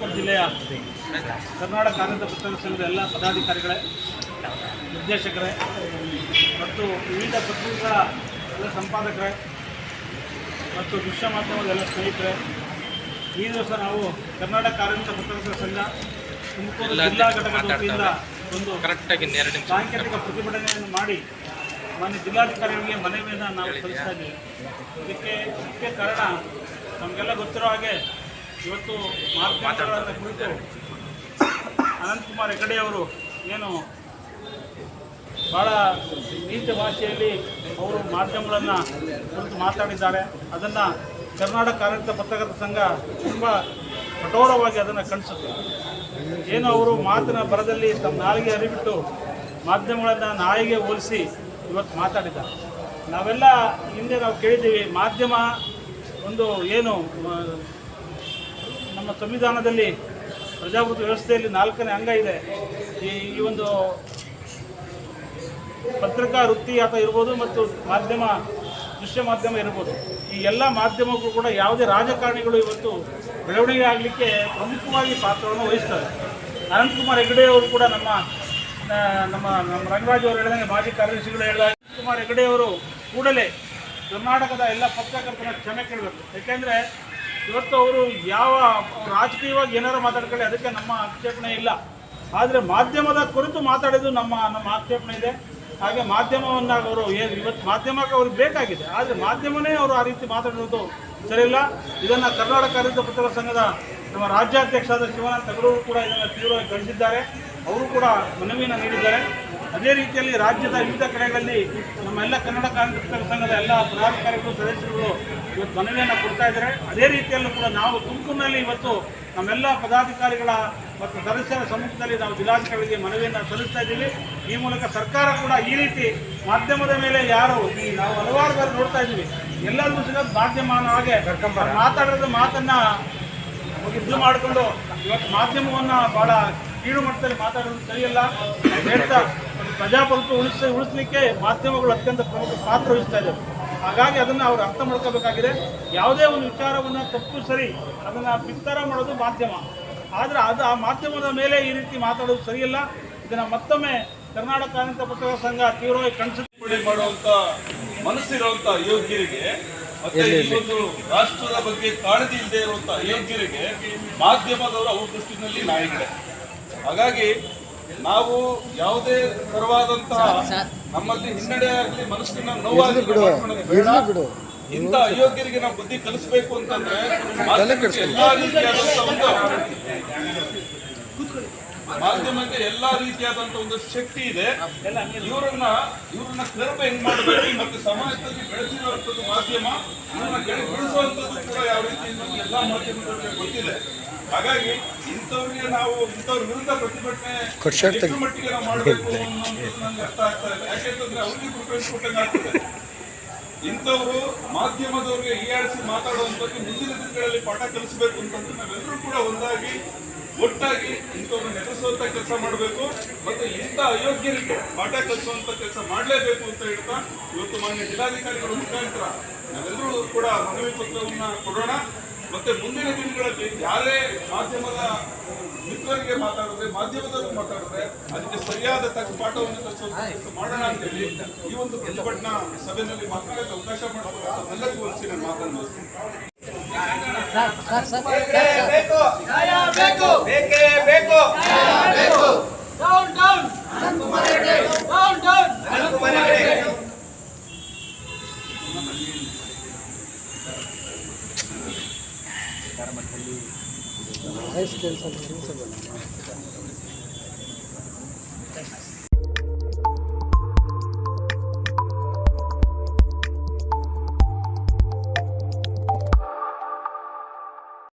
ತುಮಕೂರು ಜಿಲ್ಲೆಯ ಕರ್ನಾಟಕ ಕಾರ್ಯದ ಪುಸ್ತಕ ಸಂಘದ ಎಲ್ಲ ಪದಾಧಿಕಾರಿಗಳೇ ನಿರ್ದೇಶಕರೇ ಮತ್ತು ವಿವಿಧ ಪತ್ರಿಕೆಗಳ ಎಲ್ಲ ಸಂಪಾದಕರೇ ಮತ್ತು ದೃಶ್ಯ ಮಾಧ್ಯಮದ ಎಲ್ಲ ಸ್ನೇಹಿತರೆ ಈ ದಿವಸ ನಾವು ಕರ್ನಾಟಕ ಕಾರ್ಮಿಕ ಪತ್ರಕರ್ತರ ಸಂಘ ತುಮಕೂರು ಜಿಲ್ಲಾ ಘಟಕದ ವತಿಯಿಂದ ಒಂದು ಸಾಂಕೇತಿಕ ಪ್ರತಿಭಟನೆಯನ್ನು ಮಾಡಿ ಮಾನ್ಯ ಜಿಲ್ಲಾಧಿಕಾರಿಗಳಿಗೆ ಮನವಿಯನ್ನು ನಾವು ಸಲ್ಲಿಸ್ತಾ ಇದ್ದೀವಿ. ಇದಕ್ಕೆ ಮುಖ್ಯ ಕಾರಣ ನಮಗೆಲ್ಲ ಗೊತ್ತಿರೋ ಹಾಗೆ ಇವತ್ತು ಮಾಧ್ಯಮಗಳ ಕುರಿತು ಅನಂತಕುಮಾರ್ ಹೆಗಡೆ ಅವರು ಏನು ಭಾಳ ನೀಚ ಭಾಷೆಯಲ್ಲಿ ಅವರು ಮಾಧ್ಯಮಗಳನ್ನು ಕುರಿತು ಮಾತಾಡಿದ್ದಾರೆ. ಅದನ್ನು ಕರ್ನಾಟಕ ಕಾರ್ಮಿಕ ಪತ್ರಕರ್ತರ ಸಂಘ ತುಂಬ ಕಠೋರವಾಗಿ ಅದನ್ನು ಖಂಡಿಸುತ್ತೆ. ಏನು ಅವರು ಮಾತಿನ ಬರದಲ್ಲಿ ತಮ್ಮ ನಾಲಿಗೆ ಅರಿಬಿಟ್ಟು ಮಾಧ್ಯಮಗಳನ್ನು ನಾಯಿಗೆ ಹೋಲಿಸಿ ಇವತ್ತು ಮಾತಾಡಿದ್ದಾರೆ. ನಾವೆಲ್ಲ ಹಿಂದೆ ನಾವು ಕೇಳಿದ್ದೀವಿ, ಮಾಧ್ಯಮ ಒಂದು ಏನು ನಮ್ಮ ಸಂವಿಧಾನದಲ್ಲಿ ಪ್ರಜಾಪ್ರಭುತ್ವ ವ್ಯವಸ್ಥೆಯಲ್ಲಿ ನಾಲ್ಕನೇ ಅಂಗ ಇದೆ. ಈ ಈ ಒಂದು ಪತ್ರಿಕಾ ವೃತ್ತಿ ಅಥವಾ ಇರ್ಬೋದು ಮತ್ತು ಮಾಧ್ಯಮ, ದೃಶ್ಯ ಮಾಧ್ಯಮ ಇರ್ಬೋದು. ಈ ಎಲ್ಲ ಮಾಧ್ಯಮಗಳು ಕೂಡ ಯಾವುದೇ ರಾಜಕಾರಣಿಗಳು ಇವತ್ತು ಬೆಳವಣಿಗೆ ಆಗಲಿಕ್ಕೆ ಪ್ರಮುಖವಾಗಿ ಪಾತ್ರವನ್ನು ವಹಿಸ್ತಾರೆ. ಅನಂತಕುಮಾರ್ ಹೆಗಡೆ ಅವರು ಕೂಡ ನಮ್ಮ ನಮ್ಮ ನಮ್ಮ ರಂಗರಾಜ್ ಅವರು ಹೇಳಿದಂಗೆ ಮಾಜಿ ಕಾರ್ಯದರ್ಶಿಗಳು ಹೇಳಿದ ಅನಂತಕುಮಾರ್ ಹೆಗಡೆ ಅವರು ಕೂಡಲೇ ಕರ್ನಾಟಕದ ಎಲ್ಲ ಪತ್ರಕರ್ತನ ಕ್ಷಮೆ ಕೇಳಬೇಕು. ಯಾಕೆಂದರೆ ಇವತ್ತು ಅವರು ಯಾವ ರಾಜಕೀಯವಾಗಿ ಏನಾರು ಮಾತಾಡ್ಕೊಳ್ಳಿ, ಅದಕ್ಕೆ ನಮ್ಮ ಆಕ್ಷೇಪಣೆ ಇಲ್ಲ. ಆದರೆ ಮಾಧ್ಯಮದ ಕುರಿತು ಮಾತಾಡೋದು ನಮ್ಮ ನಮ್ಮ ಆಕ್ಷೇಪಣೆ ಇದೆ. ಹಾಗೆ ಮಾಧ್ಯಮವನ್ನು ಅವರು ಏನು ಇವತ್ತು ಮಾಧ್ಯಮಕ್ಕೆ ಅವ್ರಿಗೆ ಬೇಕಾಗಿದೆ. ಆದರೆ ಮಾಧ್ಯಮನೇ ಅವರು ಆ ರೀತಿ ಮಾತಾಡೋದು ಸರಿಯಿಲ್ಲ. ಇದನ್ನು ಕರ್ನಾಟಕ ಕಾರ್ಮಿಕ ಪತ್ರಿಕಾ ಸಂಘದ ನಮ್ಮ ರಾಜ್ಯಾಧ್ಯಕ್ಷರಾದ ಶಿವನಾಥ್ ತಗಡೂರು ಕೂಡ ಇದನ್ನು ತೀವ್ರವಾಗಿ ಖಂಡಿಸಿದ್ದಾರೆ. ಅವರು ಕೂಡ ಮನವಿಯನ್ನು ನೀಡಿದ್ದಾರೆ. ಅದೇ ರೀತಿಯಲ್ಲಿ ರಾಜ್ಯದ ವಿವಿಧ ಕಡೆಗಳಲ್ಲಿ ನಮ್ಮೆಲ್ಲ ಕನ್ನಡ ಕಾರ್ಯಕರ್ತರ ಸಂಘದ ಎಲ್ಲ ಪದಾಧಿಕಾರಿಗಳು ಸದಸ್ಯರುಗಳು ಇವತ್ತು ಮನವಿಯನ್ನು ಕೊಡ್ತಾ ಇದ್ದಾರೆ. ಅದೇ ರೀತಿಯಲ್ಲೂ ಕೂಡ ನಾವು ತುಮಕೂರಿನಲ್ಲಿ ಇವತ್ತು ನಮ್ಮೆಲ್ಲ ಪದಾಧಿಕಾರಿಗಳ ಮತ್ತು ಸದಸ್ಯರ ಸಮ್ಮುಖದಲ್ಲಿ ನಾವು ಜಿಲ್ಲಾಧಿಕಾರಿಗಳಿಗೆ ಮನವಿಯನ್ನು ಸಲ್ಲಿಸ್ತಾ ಇದ್ದೀವಿ. ಈ ಮೂಲಕ ಸರ್ಕಾರ ಕೂಡ ಈ ರೀತಿ ಮಾಧ್ಯಮದ ಮೇಲೆ ಯಾರು ಈ ನಾವು ಹಲವಾರು ಬಾರಿ ನೋಡ್ತಾ ಇದ್ದೀವಿ. ಎಲ್ಲರಿಗೂ ಸಿಗೋದು ಮಾಧ್ಯಮನ ಹಾಗೆ ಮಾತಾಡೋದು ಮಾತನ್ನು ಇದು ಮಾಡಿಕೊಂಡು ಇವತ್ತು ಮಾಧ್ಯಮವನ್ನು ಭಾಳ ಕೀಳು ಮಟ್ಟದಲ್ಲಿ ಮಾತಾಡೋದು ಸರಿಯಲ್ಲ. ಅಂತ ಹೇಳ್ತಾ ಒಂದು ಪ್ರಜಾಪ್ರಭುತ್ವ ಉಳಿಸ ಉಳಿಸಲಿಕ್ಕೆ ಮಾಧ್ಯಮಗಳು ಅತ್ಯಂತ ಪ್ರಮುಖ ಪಾತ್ರ ವಹಿಸ್ತಾ ಇದ್ದಾವೆ ಹಾಗಾಗಿ ಅದನ್ನು ಅವರು ಅರ್ಥ ಮಾಡ್ಕೋಬೇಕಾಗಿದೆ. ಯಾವುದೇ ಒಂದು ವಿಚಾರವನ್ನು ತಪ್ಪು ಸರಿ ಅದನ್ನು ಬಿತ್ತರ ಮಾಡೋದು ಮಾಧ್ಯಮ. ಆದರೆ ಅದು ಆ ಮಾಧ್ಯಮದ ಮೇಲೆ ಈ ರೀತಿ ಮಾತಾಡೋದು ಸರಿಯಲ್ಲ. ಇದನ್ನು ಮತ್ತೊಮ್ಮೆ ಕರ್ನಾಟಕ ಅನಂತ ಪತ್ರಕರ್ತರ ಸಂಘ ತೀವ್ರವಾಗಿ ಖಂಡಿಸುತ್ತೆ ಮಾಡುವಂಥ ಮನಸ್ಸಿರುವಂಥ ಯೋಗ್ಯರಿಗೆ ಮತ್ತೆ ಈ ಒಂದು ರಾಷ್ಟ್ರದ ಬಗ್ಗೆ ಕಾಳಜಿ ಇಲ್ಲದೆ ಇರುವಂತ ಅಯೋಗ್ಯರಿಗೆ ಮಾಧ್ಯಮದವರು ಅವ್ರ ದೃಷ್ಟಿನಲ್ಲಿ ನಾಯಕರೇ ಹಾಗಾಗಿ ನಾವು ಯಾವುದೇ ತರವಾದಂತಹ ನಮ್ಮಲ್ಲಿ ಹಿನ್ನಡೆ ಆಗಲಿ ಮನಸ್ಸಿನ ನೋವಾಗಲಿ. ಇಂಥ ಅಯೋಗ್ಯರಿಗೆ ನಾವು ಬುದ್ಧಿ ಕಲಿಸಬೇಕು ಅಂತಂದ್ರೆ ಎಲ್ಲಾ ರೀತಿಯಾದಂತಹ ಒಂದು ಮಾಧ್ಯಮಕ್ಕೆ ಎಲ್ಲಾ ರೀತಿಯಾದಂತ ಒಂದು ಶಕ್ತಿ ಇದೆ. ಇವರನ್ನ ಇವ್ರನ್ನ ಕರ್ಬ ಹೆಂಗ್ ಮಾಡಬೇಕು ಮತ್ತೆ ಸಮಾಜದಲ್ಲಿ ಬೆಳೆಸಿರುವಂತದ್ದು ಮಾಧ್ಯಮ ಇವ್ರನ್ನ ಕೆಳಗೆ ಬಿಡಿಸುವಂತದ್ದು ಕೂಡ ಯಾವ ರೀತಿ ಎಲ್ಲಾ ಮಾಧ್ಯಮಗಳಿಗೆ ಗೊತ್ತಿದೆ. ಹಾಗಾಗಿ ಇಂಥವ್ರಿಗೆ ನಾವು ಇಂಥವ್ರ ವಿರುದ್ಧ ಪ್ರತಿಭಟನೆ ಎಷ್ಟು ಮಟ್ಟಿಗೆ ನಾವು ಮಾಡಬೇಕು ಅನ್ನೋದು ನನ್ಗೆ ಅರ್ಥ ಆಗ್ತಾ ಇದೆ ಯಾಕೆಂತಂದ್ರೆ ಅವ್ರಿಗೆ ಪ್ರಿಫರೆನ್ಸ್ ಕೊಟ್ಟಂಗೆ ಆಗ್ತದೆ? ಇಂಥವರು ಮಾಧ್ಯಮದವ್ರಿಗೆ ಹೀಯಾಳಿಸಿ ಮಾತಾಡುವಂಥದ್ದು ಮುಂದಿನ ದಿನಗಳಲ್ಲಿ ಪಾಠ ಕಲಿಸಬೇಕು ಅಂತಂದ್ರೆ ನಾವೆಲ್ಲರೂ ಕೂಡ ಒಂದಾಗಿ ಒಟ್ಟಾಗಿ ಇಂಥವ್ರನ್ನ ನೆಲೆಸುವಂತ ಕೆಲಸ ಮಾಡಬೇಕು. ಮತ್ತು ಇಂಥ ಅಯೋಗ್ಯರಿಗೆ ಪಾಠ ಕಲಿಸುವಂತ ಕೆಲಸ ಮಾಡಲೇಬೇಕು ಅಂತ ಹೇಳ್ತಾ ಇವತ್ತು ಮಾನ್ಯ ಜಿಲ್ಲಾಧಿಕಾರಿಗಳ ಮುಖಾಂತರ ನಾವೆಲ್ಲರೂ ಕೂಡ ಮನವಿ ಪತ್ರವನ್ನ ಕೊಡೋಣ. ಮತ್ತೆ ಮುಂದಿನ ದಿನಗಳಲ್ಲಿ ಯಾರೇ ಮಾಧ್ಯಮದ ಮಿತ್ರರಿಗೆ ಮಾತಾಡಿದ್ರೆ ಮಾಧ್ಯಮದವರು ಮಾತಾಡಿದ್ರೆ ಅದಕ್ಕೆ ಸರಿಯಾದ ತಕ್ಕ ಪಾಠವನ್ನು ಮಾಡೋಣ ಅಂತ ಹೇಳಿ ಈ ಒಂದು ಪ್ರತಿಭಟನಾ ಸಭೆಯಲ್ಲಿ ಮಾತನಾಡಕ್ಕೆ ಅವಕಾಶ ಮಾಡಿಕೊಡುವಂತ ಎಲ್ಲರಿಗೂ ಹೊಲಿಸಿ ನಾನು ಮಾತನ್ನು. हमारा मछली